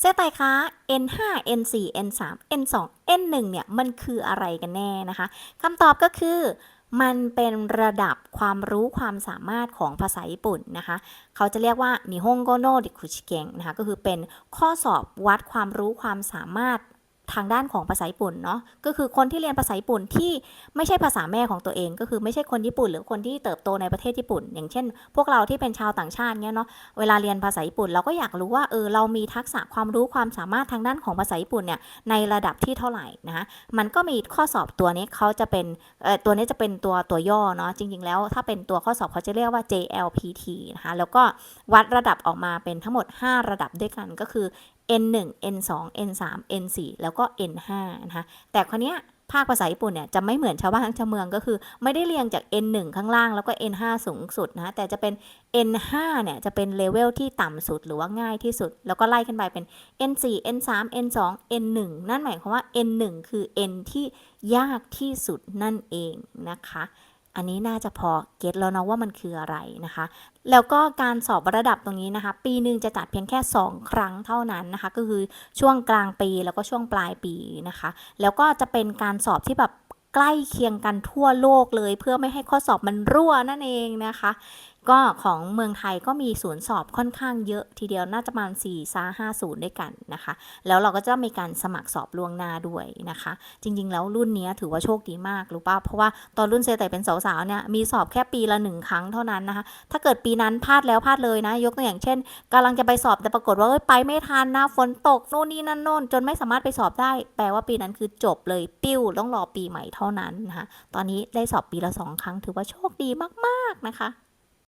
เซตไตคะ N5 N4 N3 N2 N1 เนี่ยมันคืออะไรกันแน่นะคะคำตอบก็คือมันเป็นระดับความรู้ความสามารถของภาษาญี่ปุ่นนะคะ เขาจะเรียกว่านิฮงโกโนดิคุชิเกงนะคะ ก็คือเป็นข้อสอบวัดความรู้ความสามารถ ทางด้านของภาษาญี่ปุ่นเนาะก็คือคนที่เรียนภาษาญี่ปุ่นที่ไม่ใช่ภาษาแม่ของตัวเอง ก็คือไม่ใช่คนญี่ปุ่น หรือคนที่เติบโตในประเทศญี่ปุ่น อย่างเช่น พวกเราที่เป็นชาวต่างชาติเนี่ยเนาะเวลาเรียนภาษาญี่ปุ่นเราก็อยากรู้ว่าเออเรามีทักษะความรู้ความสามารถทางด้านของภาษาญี่ปุ่นเนี่ยในระดับที่เท่าไหร่นะคะมันก็มีข้อสอบตัวนี้เขาจะเป็นเอ่อตัวนี้จะเป็นตัวตัวย่อเนาะจริง ๆ แล้วถ้าเป็นตัวข้อสอบเขาจะเรียกว่า JLPT นะคะแล้วก็วัดระดับออกมาเป็นทั้งหมด 5 ระดับด้วยกันก็คือ N1 N2 N3 N4 แล้วก็ N5 นะคะแต่คราวเนี้ยภาคภาษาญี่ปุ่นเนี่ยจะไม่เหมือนชาวบ้านชาวเมืองก็คือ ไม่ได้เรียงจาก N1 ข้างล่างแล้วก็ N5 สูงสุดนะะแต่จะเป็น N5 เนี่ยจะเป็นเลเวลที่ต่ำสุดหรือว่าง่ายที่สุด แล้วก็ไล่ขึ้นไปเป็น N4 N3 N2 N1 นั่นหมายความว่า N1 คือ N ที่ยากที่สุดนั่นเองนะคะ อันนี้น่าจะพอเก็ตแล้วเนาะว่ามันคืออะไรนะคะ แล้วก็การสอบระดับตรงนี้นะคะ ปีหนึ่งจะจัดเพียงแค่ 2 ครั้งเท่านั้นนะคะ ก็คือช่วงกลางปีแล้วก็ช่วงปลายปีนะคะ แล้วก็จะเป็นการสอบที่แบบใกล้เคียงกันทั่วโลกเลย เพื่อไม่ให้ข้อสอบมันรั่วนั่นเองนะคะ ก็ของเมืองไทยก็มีศูนย์สอบค่อนข้างเยอะทีเดียวน่าจะประมาณ4ซา5ศูนย์ด้วยกันนะคะ แล้วเราก็จะมีการสมัครสอบล่วงหน้าด้วยนะคะ จริง ๆ แล้วรุ่นนี้ถือว่าโชคดีมากรู้ป่ะเพราะว่าตอนรุ่นเซไตเป็นสาวๆเนี่ยมีสอบแค่ปีละหนึ่งครั้งเท่านั้นนะคะ ถ้าเกิดปีนั้นพลาดแล้วพลาดเลยนะ ยกตัวอย่างเช่นกำลังจะไปสอบแต่ปรากฏว่าเอ้ยไปไม่ทันนะฝนตกโน่นนี่นั่นโน่นจนไม่สามารถไปสอบได้ แปลว่าปีนั้นคือจบเลยปิ้วต้องรอปีใหม่เท่านั้นนะคะตอนนี้ได้สอบปีละสองครั้ง ถือว่าโชคดีมากๆนะคะ